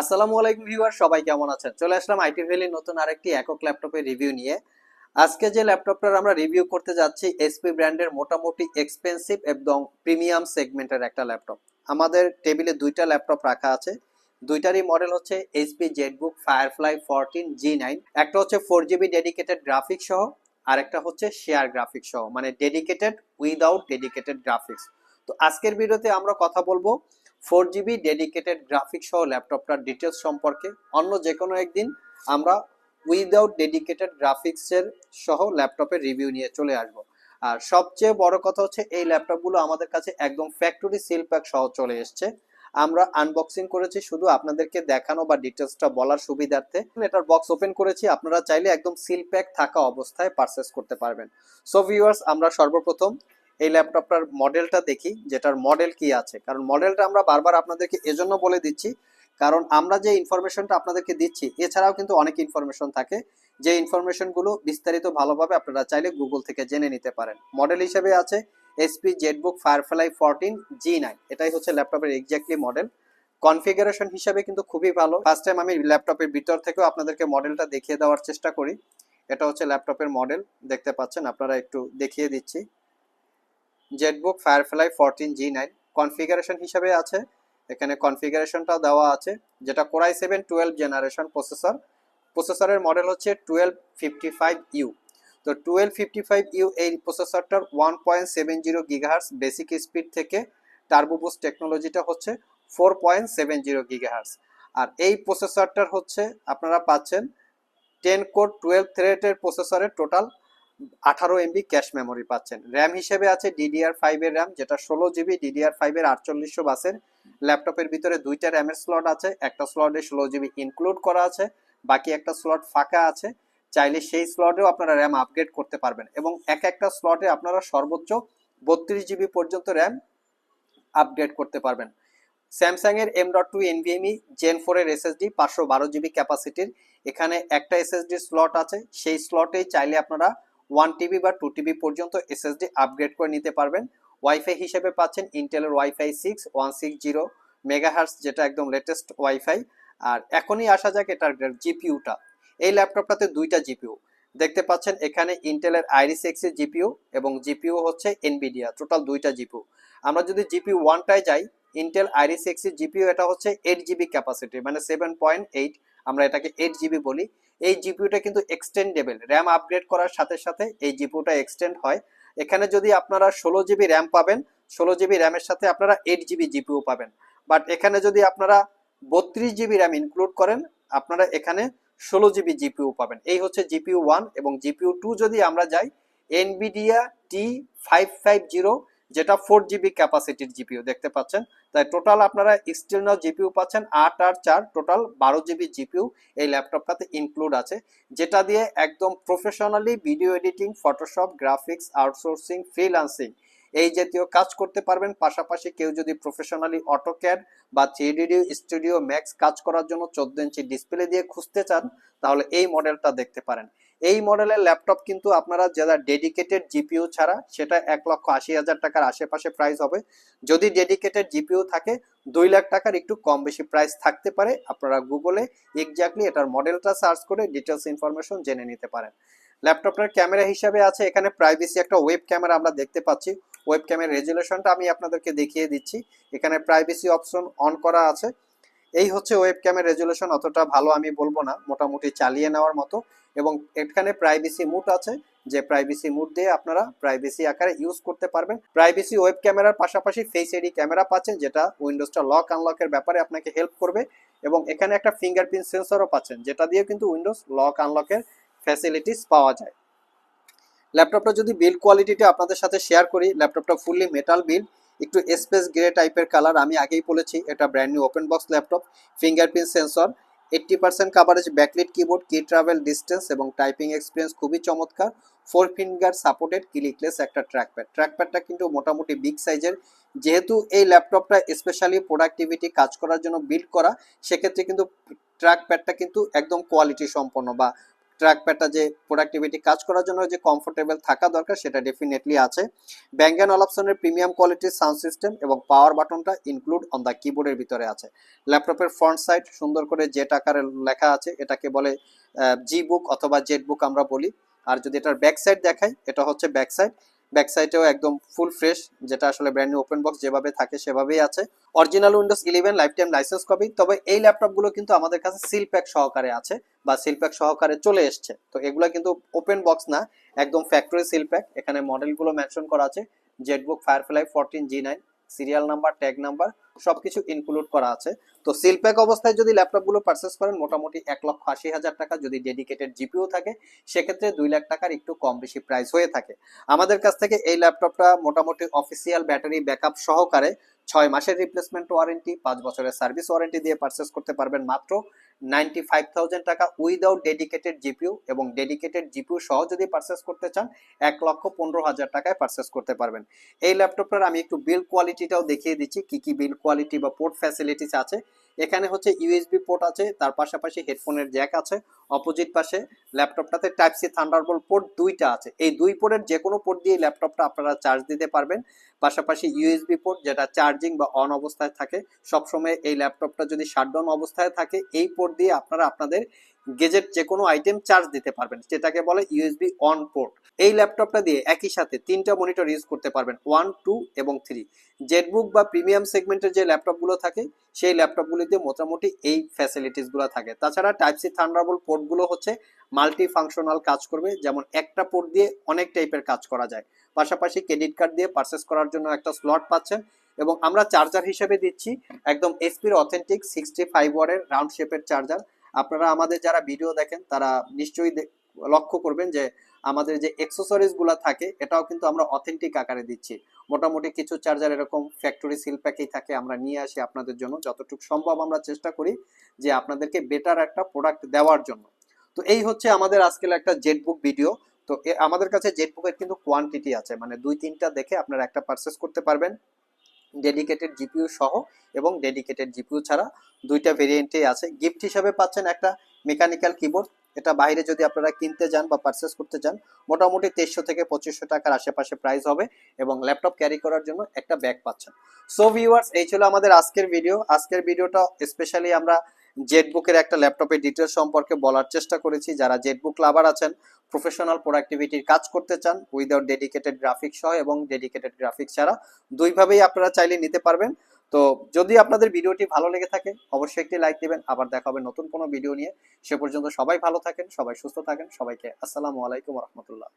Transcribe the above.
আসসালামু আলাইকুম ভিউয়ার, সবাই কেমন আছেন? চলে আসলাম আইটি ভ্যালির নতুন আরেকটি একক ল্যাপটপের রিভিউ নিয়ে। আজকে যে ল্যাপটপটার আমরা রিভিউ করতে যাচ্ছি এসপি ব্র্যান্ডের মোটামুটি এক্সপেন্সিভ এবং প্রিমিয়াম সেগমেন্টের একটা ল্যাপটপ। আমাদের টেবিলে দুইটা ল্যাপটপ রাখা আছে। দুইটারই মডেল হচ্ছে HP ZBook Firefly fourteen G nine একটা হচ্ছে ফোর জিবি ডেডিকেটেড গ্রাফিক্স সহ আর একটা হচ্ছে শেয়ার গ্রাফিক্স সহ মানে ডেডিকেটেড উইদাউট ডেডিকেটেড গ্রাফিক্স তো আজকের ভিডিওতে আমরা কথা বলব ফোর জিবি ডেডিকেটেড গ্রাফিক্স সহ ল্যাপটপটার ডিটেলস সম্পর্কে অন্য যে কোনো একদিন আমরা উইদাউট ডেডিকেটেড গ্রাফিক্সের সহ ল্যাপটপের রিভিউ নিয়ে চলে আসব। আর সবচেয়ে বড় কথা হচ্ছে এই ল্যাপটপগুলো আমাদের কাছে একদম ফ্যাক্টরি সিল প্যাক সহ চলে এসছে। আমরা আনবক্সিং করেছি, শুধু আপনাদেরকে দেখানো বা ডিটেলসটা বলার সুবিধার্থে। এটার বক্স ওপেন করেছি, আপনারা চাইলে একদম সিল প্যাক থাকা অবস্থায় পারচেস করতে পারবেন। সো ভিউয়ার্স আমরা সর্বপ্রথম এই ল্যাপটপটার মডেলটা দেখি, যেটার মডেল কি আছে। কারণ মডেলটা আমরা বারবার আপনাদেরকে এজন্য বলে দিচ্ছি, কারণ আমরা যে ইনফরমেশনটা আপনাদেরকে দিচ্ছি, এছাড়াও কিন্তু অনেক ইনফরমেশন থাকে। যে ইনফরমেশনগুলো বিস্তারিত ভালোভাবে আপনারা চাইলে গুগল থেকে জেনে নিতে পারেন। মডেল হিসেবে আছে HP ZBook Firefly fourteen G nine এটাই হচ্ছে ল্যাপটপের এক্স্যাক্টলি মডেল কনফিগারেশন হিসাবে কিন্তু খুবই ভালো। ফার্স্ট টাইম আমি ল্যাপটপের ভিতর থেকেও আপনাদেরকে মডেলটা দেখিয়ে দেওয়ার চেষ্টা করি। এটা হচ্ছে ল্যাপটপের মডেল দেখতে পাচ্ছেন, আপনারা একটু দেখিয়ে দিচ্ছি। ZBook Firefly fourteen G nine configuration হিসাবে আছে। এখানে কনফিগারেশনটাও দেওয়া আছে, যেটা core i seven twelve generation processor প্রসেসরের মডেল হচ্ছে টুয়েলভ ফিফটি ফাইভ ইউ তো টুয়েলভ ফিফটি ফাইভ ইউ এই প্রসেসরটার one point seven zero gigahertz basic speed থেকে টার্বোবুস টেকনোলজিটা হচ্ছে four point seven zero gigahertz আর এই প্রসেসরটার হচ্ছে, আপনারা পাচ্ছেন টেন কোর টুয়েলভ থ্রেডের প্রসেসরের টোটাল আঠারো এমবি ক্যাশ মেমোরি পাচ্ছেন। র্যাম হিসেবে আছে ডিডিআর ফাইভের র্যাম যেটা ষোলো জিবি ডিডিআর ফাইভের আটচল্লিশশো বাসের। ল্যাপটপের ভিতরে দুইটা র্যামের স্লট আছে, একটা স্লটে ষোলো জিবি ইনক্লুড করা আছে, বাকি একটা স্লট ফাঁকা আছে। চাইলে সেই স্লটেও আপনারা র্যাম আপগ্রেড করতে পারবেন এবং এক একটা স্লটে আপনারা সর্বোচ্চ বত্রিশ জিবি পর্যন্ত র্যাম আপগ্রেড করতে পারবেন। স্যামসাং এর M dot two NVMe gen four এর এসএসডি পাঁচশো বারো জিবি ক্যাপাসিটির এখানে একটা এসএসডি স্লট আছে, সেই স্লটেই চাইলে আপনারা ওয়ান টিবি বা টু টিবি পর্যন্ত এসএসডি আপগ্রেড করে নিতে পারবেন। ওয়াইফাই হিসেবে পাচ্ছেন ইন্টেলের wifi six one six zero megahertz যেটা একদম লেটেস্ট ওয়াইফাই আর এখনই আসা যাক এটার জিপিউটা এই ল্যাপটপটাতে দুইটা জিপিউ দেখতে পাচ্ছেন এখানে ইন্টেলের আইরিস এক্স এক্সের জিপিউ এবং জিপিউ হচ্ছে এনবিডিয়া টোটাল দুইটা জিপিউ আমরা যদি জিপিউ ওয়ানটায় যাই ইন্টেল আইরিস এক্স এক্সের জিপিউ এটা হচ্ছে এইট জিবি ক্যাপাসিটি মানে সেভেন পয়েন্ট এইট আমরা এটাকে এইট জিবি বলি। এই জিপিউটা কিন্তু এক্সটেন্ডেবল র্যাম আপগ্রেড করার সাথে সাথে এই জিপিউটা এক্সটেন্ড হয়। এখানে যদি আপনারা ষোলো জিবি র্যাম পাবেন, ষোলো জিবি র্যামের সাথে আপনারা এইট জিবি জিপিউ পাবেন। বাট এখানে যদি আপনারা বত্রিশ জিবি র্যাম ইনক্লুড করেন, আপনারা এখানে ষোলো জিবি জিপিউ পাবেন। এই হচ্ছে জিপিউ ওয়ান এবং জিপিউ টু যদি আমরা যাই Nvidia T five five zero যেটা ফোর জিবি ক্যাপাসিটির জিপিউ, দেখতে পাচ্ছেন? তাই টোটাল আপনারা এক্সটার্নাল জিপিউ পাচ্ছেন আট আর চার টোটাল বারো জিবি জিপিউ এই ল্যাপটপটাতে ইনক্লুড আছে, যেটা দিয়ে একদম professionally video editing Photoshop graphics outsourcing freelancing এই জাতীয় কাজ করতে পারবেন। পাশাপাশি কেউ যদি প্রফেশনালি অটোক্যাড বা থ্রিডি স্টুডিও ম্যাক্স কাজ করার জন্য চোদ্দ ইঞ্চি ডিসপ্লে দিয়ে খুঁজতে চান, তাহলে এই মডেলটা দেখতে পারেন। এই মডেলের ল্যাপটপ কিন্তু আপনারা যারা ডেডিকেটেড জিপিইউ ছাড়া, সেটা এক লক্ষ আশি হাজার টাকার আশেপাশে প্রাইস হবে। যদি ডেডিকেটেড জিপিইউ থাকে, দুই লাখ টাকার একটু কম বেশি প্রাইস থাকতে পারে। আপনারা গুগলে এক্স্যাক্টলি এটার মডেলটা সার্চ করে ডিটেলস ইনফরমেশন জেনে নিতে পারেন। ল্যাপটপটার ক্যামেরা হিসাবে আছে, এখানে প্রাইভেসি একটা ওয়েব ক্যামেরা আমরা দেখতে পাচ্ছি। ওয়েব ক্যামেরা রেজুলেশনটা আমি আপনাদেরকে দেখিয়ে দিচ্ছি। এখানে প্রাইভেসি অপশন অন করা আছে। এই হচ্ছে ওয়েব ক্যামেরা রেজুলেশন অতটা ভালো আমি বলব না, মোটামুটি চালিয়ে নেওয়ার মতো। এবং এখানে প্রাইভেসি মুড আছে, যে প্রাইভেসি মুড দিয়ে আপনারা প্রাইভেসি আকারে ইউজ করতে পারবেন। প্রাইভেসি ওয়েব ক্যামেরার পাশাপাশি ফেস এডি ক্যামেরা পাচ্ছেন, যেটা উইন্ডোজটা লক আনলকের ব্যাপারে আপনাকে হেল্প করবে। এবং এখানে একটা ফিঙ্গারপ্রিন্ট সেন্সরও পাচ্ছেন, যেটা দিয়ে কিন্তু উইন্ডোজ লক আনলকের ফ্যাসিলিটিস পাওয়া যায়। ল্যাপটপটা যদি বিল্ড কোয়ালিটিটা আপনাদের সাথে শেয়ার করি ল্যাপটপটা ফুললি মেটাল বিল্ড একটু স্পেস গ্রে টাইপের কালার আমি আগেই বলেছি, এটা brand new open box laptop fingerprint sensor eighty percent coverage backlit keyboard key travel distance এবং টাইপিং এক্সপিরিয়েন্স খুবই চমৎকার ফোর ফিঙ্গার সাপোর্টেড ক্লিকলেস একটা ট্র্যাকপ্যাড ট্র্যাকপ্যাডটা কিন্তু মোটামুটি বিগ সাইজের যেহেতু এই ল্যাপটপটা স্পেশালি প্রোডাক্টিভিটি কাজ করার জন্য বিল্ড করা, সেক্ষেত্রে কিন্তু ট্র্যাকপ্যাডটা কিন্তু একদম কোয়ালিটি সম্পন্ন বা ট্র্যাক প্যাডটা যে প্রোডাক্টিভিটি কাজ করার জন্য যে কমফোর্টেবল থাকা দরকার, সেটা ডেফিনেটলি আছে। ব্যাঙ্গান অলপশনের প্রিমিয়াম কোয়ালিটির সাউন্ড সিস্টেম এবং পাওয়ার বাটনটা ইনক্লুড অন দ্য কিবোর্ডের ভিতরে আছে। ল্যাপটপের ফ্রন্ট সাইড সুন্দর করে জেট আকারে লেখা আছে, এটাকে বলে জি বুক অথবা জেট বুক আমরা বলি। আর যদি এটার ব্যাক সাইড দেখাই, এটা হচ্ছে ব্যাক সাইড ব্যাক সাইডেও একদম ফুল ফ্রেশ যেটা আসলে ব্র্যান্ড নিউ ওপেন বক্স যেভাবে থাকে সেভাবেই আছে। Original Windows eleven life time license copy তবে এই ল্যাপটপগুলো কিন্তু আমাদের কাছে সিল প্যাক সহকারে আছে বা সিল প্যাক সহকারে চলে এসছে। তো এগুলো কিন্তু ওপেন বক্স না, একদম ফ্যাক্টরি সিল প্যাক এখানে মডেলগুলো মেনশন করা আছে ZBook Firefly fourteen G nine serial number tag number সবকিছু ইনক্লুড করা আছে। তো সিল প্যাক অবস্থায় যদি ল্যাপটপগুলো পারচেস করেন, মোটামুটি এক লক্ষ আশি হাজার টাকা যদি ডেডিকেটেড জিপিও থাকে, সেক্ষেত্রে দুই লাখ টাকার একটু কম বেশি প্রাইস হয়ে থাকে। আমাদের কাছ থেকে এই ল্যাপটপটা মোটামুটি অফিসিয়াল ব্যাটারি ব্যাকআপ সহকারে ছয় মাসের রিপ্লেসমেন্ট ওয়ারেন্টি পাঁচ বছরের সার্ভিস ওয়ারেন্টি দিয়ে পারচেস করতে পারবেন মাত্র নাইনটি ফাইভ থাউজেন্ড টাকা উইদাউট ডেডিকেটেড জিপিউ এবং ডেডিকেটেড জিপিউ সহ যদি পারচেস করতে চান, এক লক্ষ পনেরো হাজার টাকায় পারচেস করতে পারবেন। এই ল্যাপটপটার আমি একটু বিল কোয়ালিটিটাও দেখিয়ে দিচ্ছি, কি কি বিল কোয়ালিটি বা পোর্ট ফ্যাসিলিটিস আছে। এখানে হচ্ছে ইউএসবি পোর্ট আছে, তার পাশাপাশি হেডফোনের জ্যাক আছে অপোজিট পাশে ল্যাপটপটাতে টাইপ সি থান্ডারবোল্ট পোর্ট দুইটা আছে। এই দুই পোর্টের যে কোনো পোর্ট দিয়ে ল্যাপটপটা আপনারা চার্জ দিতে পারবেন। পাশাপাশি ইউএসবি পোর্ট যেটা চার্জিং বা অন অবস্থায় থাকে, সবসময় এই ল্যাপটপটা যদি শাটডাউন অবস্থায় থাকে, এই পোর্ট দিয়ে আপনারা আপনাদের গেজেট যে কোনো আইটেম চার্জ দিতে পারবেন, যেটাকে বলে ইউএসবি অন পোর্ট এই ল্যাপটপটা দিয়ে একই সাথে তিনটা মনিটর ইউজ করতে পারবেন ওয়ান টু এবং থ্রি জেটবুক বা প্রিমিয়াম সেগমেন্টের যে ল্যাপটপগুলো থাকে, সেই ল্যাপটপগুলিতে মোটামুটি এই ফ্যাসিলিটিসগুলো থাকে। তাছাড়া টাইপ সি থান্ডারবোল্ট পোর্টগুলো হচ্ছে মাল্টি ফাংশনাল কাজ করবে, যেমন একটা পোর্ট দিয়ে অনেক টাইপের কাজ করা যায়। পাশাপাশি ক্রেডিট কার্ড দিয়ে পারচেস করার জন্য একটা স্লট পাচ্ছেন এবং আমরা চার্জার হিসেবে দিচ্ছি, একদম এসপির অথেন্টিক সিক্সটি ফাইভ ওয়ারের রাউন্ড শেপের চার্জার আপনারা আমাদের যারা ভিডিও দেখেন, তারা নিশ্চয়ই লক্ষ্য করবেন যে আমাদের যে গুলা থাকে, এটাও কিন্তু আমরা অথেন্টিক আকারে দিচ্ছি। মোটামুটি কিছু চার্জার এরকম ফ্যাক্টরি সিল প্যাকেই থাকে, আমরা নিয়ে আসি আপনাদের জন্য। যতটুকু সম্ভব আমরা চেষ্টা করি যে আপনাদেরকে বেটার একটা প্রোডাক্ট দেওয়ার জন্য। তো এই হচ্ছে আমাদের আজকের একটা জেটবুক ভিডিও তো আমাদের কাছে জেটবুকের কিন্তু কোয়ান্টিটি আছে মানে দুই তিনটা দেখে আপনারা একটা পারচেস করতে পারবেন। ডেডিকেটেড জিপিউ সহ এবং ডেডিকেটেড জিপিউ ছাড়া দুইটা ভেরিয়েন্টেই আছে। গিফট হিসাবে পাচ্ছেন একটা মেকানিক্যাল কিবোর্ড এটা বাইরে যদি আপনারা কিনতে যান বা পারচেস করতে চান মোটামুটি তেইশশো থেকে পঁচিশশো টাকার আশেপাশে প্রাইস হবে এবং ল্যাপটপ ক্যারি করার জন্য একটা ব্যাগ পাচ্ছেন। সো ভিউয়ার্স এই ছিল আমাদের আজকের ভিডিও আজকের ভিডিওটা স্পেশালি আমরা জেটবুকের একটা ল্যাপটপের ডিটেলস সম্পর্কে বলার চেষ্টা করেছি। যারা জেটবুক লাভার আছেন প্রফেশনাল প্রোডাক্টিভিটির কাজ করতে চান উইদাউট ডেডিকেটেড গ্রাফিক্স সহ এবং ডেডিকেটেড গ্রাফিক্স ছাড়া দুইভাবেই আপনারা চাইলে নিতে পারবেন। তো যদি আপনাদের ভিডিওটি ভালো লেগে থাকে, অবশ্যই একটি লাইক দিবেন। আবার দেখা হবে নতুন কোনো ভিডিও নিয়ে। সে পর্যন্ত সবাই ভালো থাকেন, সবাই সুস্থ থাকেন, সবাইকে আসসালামু আলাইকুম রহমতুল্লাহ।